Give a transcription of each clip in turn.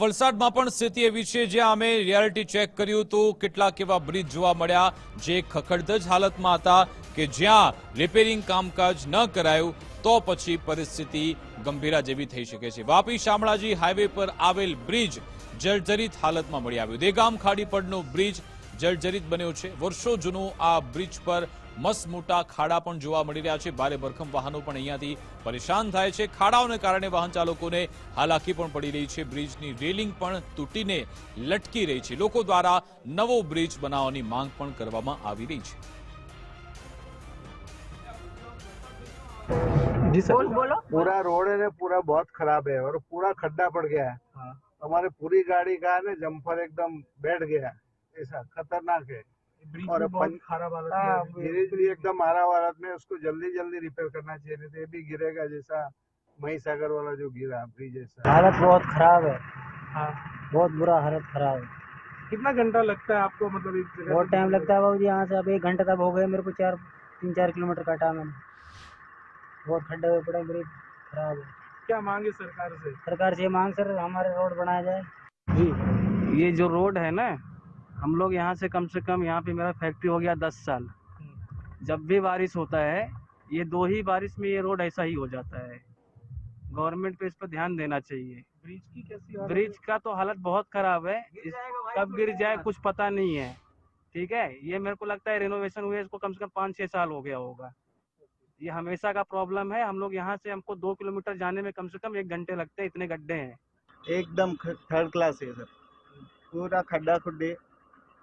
વલસાડમાં પણ સ્થિતિ એવી છે જ્યાં અમે રિયાલિટી ચેક કર્યું હતું કેટલાક એવા બ્રિજ જોવા મળ્યા જે ખખડધજ હાલતમાં હતા કે જ્યાં રિપેરિંગ કામકાજ ન કરાયું તો પછી પરિસ્થિતિ ગંભીરા જેવી થઈ શકે છે. વાપી શામળાજી હાઈવે પર આવેલ બ્રિજ જર્જરિત હાલતમાં મળી આવ્યું. દેગામ ખાડી પરનો બ્રિજ જર્જરિત બન્યો છે. વર્ષો જૂનો આ બ્રિજ પર મસ્ત મોટા ખાડા પણ જોવા મળી રહ્યા છે ભારે ભરખમ વાહનો પણ અહીંયાથી પરેશાન થાય છે ખાડાઓને કારણે વાહન ચાલકોને હાલાકી પણ પડી રહી છે બ્રિજની રેલિંગ પણ તૂટીને લટકી રહી છે લોકો દ્વારા નવો બ્રિજ બનાવવાની માંગ પણ કરવામાં આવી રહી છે जी सर बोल बोलो पूरा रोड है ना पूरा बहुत खराब है और पूरा खड्डा पड़ गया है हाँ। हमारे पूरी गाड़ी का है ना जम्पर एकदम बैठ गया ऐसा खतरनाक है ब्रिज और हालत हाँ। ब्रिज भी एकदम मारा हालत में उसको जल्दी जल्दी रिपेयर करना चाहिए नहीं तो ये भी गिरेगा जैसा महीसागर वाला जो गिरा ब्रिज ऐसा हालत बहुत खराब है। हाँ। बहुत बुरा हालत खराब है। कितना घंटा लगता है आपको मतलब जगह बहुत टाइम लगता है बाबू यहाँ से अब एक घंटा तक हो गए मेरे को चार तीन चार किलोमीटर काटा मैंने बहुत खड्डे हुए पड़े ब्रिज खराब है? क्या मांगे सरकार से? सरकार से ये मांग सर हमारे रोड बनाया जाए। जी ये जो रोड है ना हम लोग यहाँ से कम से कम यहाँ पे मेरा फैक्ट्री हो गया दस साल। जब भी बारिश होता है ये दो ही बारिश में ये रोड ऐसा ही हो जाता है। गवर्नमेंट पे इस पर ध्यान देना चाहिए। ब्रिज की कैसी ब्रिज का तो हालत बहुत खराब है। इस, कब गिर जाए कुछ पता नहीं है। ठीक है? ये मेरे को लगता है रिनोवेशन हुए इसको कम से कम पाँच छः साल हो गया होगा। ये हमेशा का प्रॉब्लम है। हम लोग यहाँ से हमको दो किलोमीटर जाने में कम से कम एक घंटे लगते हैं इतने गड्ढे हैं। एकदम थर्ड क्लास है सर पूरा खड्डा खुड्डे।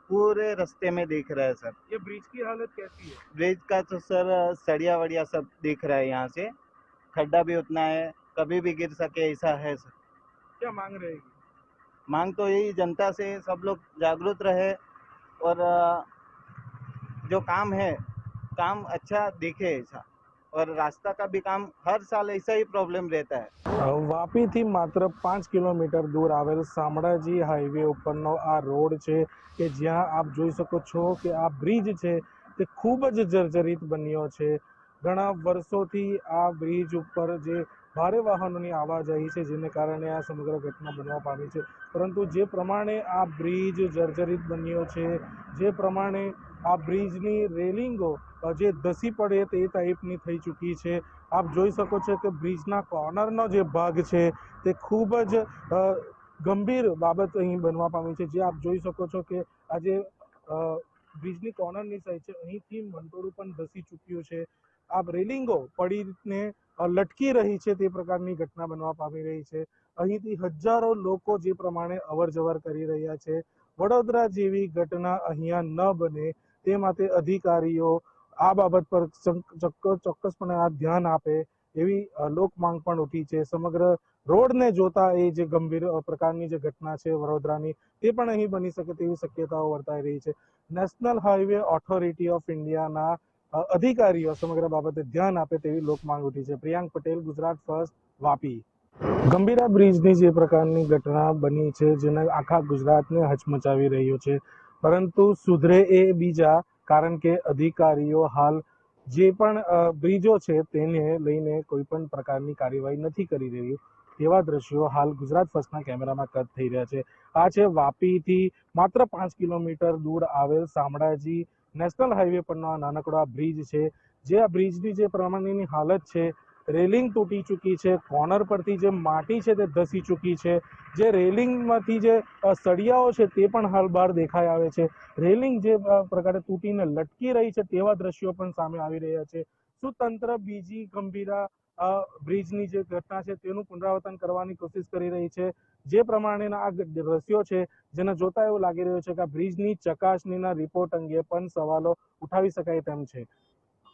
पूरे रास्ते में देख रहा है सर। ये ब्रिज की हालत कैसी है? ब्रिज का तो सर सड़िया वड़िया सब देख रहा है यहाँ से। खड्डा भी उतना है कभी भी गिर सके ऐसा है सर। क्या मांग रहेगी मांग तो यही जनता से सब लोग जागरूक रहे और जो काम है काम अच्छा दिखे ऐसा। और रास्ता का भी काम हर साल ऐसा ही प्रॉब्लम रहता है વાપીથી માત્ર પાંચ કિલોમીટર દૂર આવેલ શામળાજી હાઈવે ઉપરનો આ રોડ છે કે જ્યાં આપ જોઈ શકો છો કે આ બ્રિજ છે તે ખૂબ જ જર્જરિત બન્યો છે ઘણા વર્ષોથી આ બ્રિજ ઉપર જે ભારે વાહનોની આવાજાહી છે, જેને કારણે આ સમગ્ર ઘટના બનવા પામી છે. પરંતુ જે પ્રમાણે આ બ્રિજ જર્જરિત બન્યો છે, જે પ્રમાણે આ બ્રિજની રેલિંગો જે ધસી પડે તે ટાઈપની થઈ ચૂકી છે. આપ જોઈ શકો છો કે બ્રિજના કોર્નરનો જે ભાગ છે, તે ખૂબ જ ગંભીર બાબત અહીં બનવા પામી છે. જે આપ જોઈ શકો છો કે આજે બ્રિજની કોર્નરની સાઈડ છે, અહીંથી મંટોળું પણ ધસી ચૂક્યું છે. આ રેલિંગો પડીને લટકી રહી છે તે પ્રકારની ઘટના બનવા પામી રહી છે. અહીંથી હજારો લોકો જે પ્રમાણે અવર જવર કરી રહ્યા છે. વડોદરા જેવી ઘટના અહીંયા ન બને તે માટે અધિકારીઓ આ બાબત પર ચંક- ચોક્કસ ચોક્કસપણે આ ધ્યાન આપે એવી લોક માંગ પણ ઉઠી છે. સમગ્ર રોડને જોતા એ જે ગંભીર પ્રકારની જે ઘટના છે વડોદરાની તે પણ અહીં બની શકે તેવી શક્યતાઓ વર્તાઈ રહી છે. નેશનલ હાઈવે ઓથોરિટી ઓફ ઇન્ડિયાના અધિકારીઓ સમગ્ર બાબતે ધ્યાન આપે તેવી લોક માંગ ઉઠી છે. પ્રિયાંક પટેલ, ગુજરાત ફર્સ્ટ, વાપી. ગંભીરા બ્રિજની જે પ્રકારની ઘટના બની છે, જેને આખા ગુજરાતને હચમચાવી રહ્યો છે. પરંતુ સુધરે એ બીજા, કારણ કે અધિકારીઓ હાલ જે પણ બ્રિજો છે, તેને લઈને કોઈ પણ પ્રકારની કાર્યવાહી નથી કરી રહ્યું. તેવા દ્રશ્યો હાલ ગુજરાત ફર્સ્ટના કેમેરામાં કદ થઈ રહ્યા છે. આ છે વાપીથી માત્ર પાંચ કિલોમીટર દૂર આવેલ શામળાજી નેશનલ હાઈવે પરનો આ નાનકડો બ્રિજ છે. જે આ બ્રિજની જે પ્રમાણેની હાલત છે, રેલિંગ તૂટી ચૂકી છે, કોર્નર પરથી જે માટી છે તે ધસી ચૂકી છે. જે રેલિંગમાંથી જે સળિયાઓ છે તે પણ હાલ બહાર દેખાઈ આવે છે. રેલિંગ જે પ્રકારે તૂટીને લટકી રહી છે તેવા દ્રશ્યો પણ સામે આવી રહ્યા છે. શું તંત્ર બીજી ગંભીરા બ્રિજની જે ઘટના છે તેનું પુનરાવર્તન કરવાની કોશિશ કરી રહી છે. જે પ્રમાણેના આ દ્રશ્યો છે, જેને જોતા એવું લાગી રહ્યું છે કે આ બ્રિજની ચકાસણીના રિપોર્ટ અંગે પણ સવાલો ઉઠાવી શકાય તેમ છે.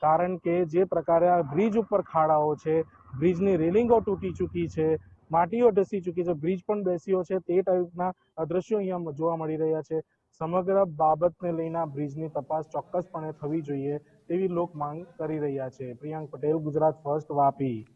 કારણ કે જે પ્રકારે આ બ્રિજ ઉપર ખાડાઓ છે, બ્રિજની રેલિંગો તૂટી ચૂકી છે માટીઓ ઢસી ચૂકી છે, બ્રિજ પણ બેસ્યો છે, તે ટાઈપના અદ્રશ્યો દ્રશ્યો અહીંયા જોવા મળી રહ્યા છે. સમગ્ર બાબતને લઈને બ્રિજની તપાસ ચોક્કસપણે થવી જોઈએ તેવી લોક માંગ કરી રહ્યા છે. પ્રિયાંક પટેલ, ગુજરાત ફર્સ્ટ, વાપી.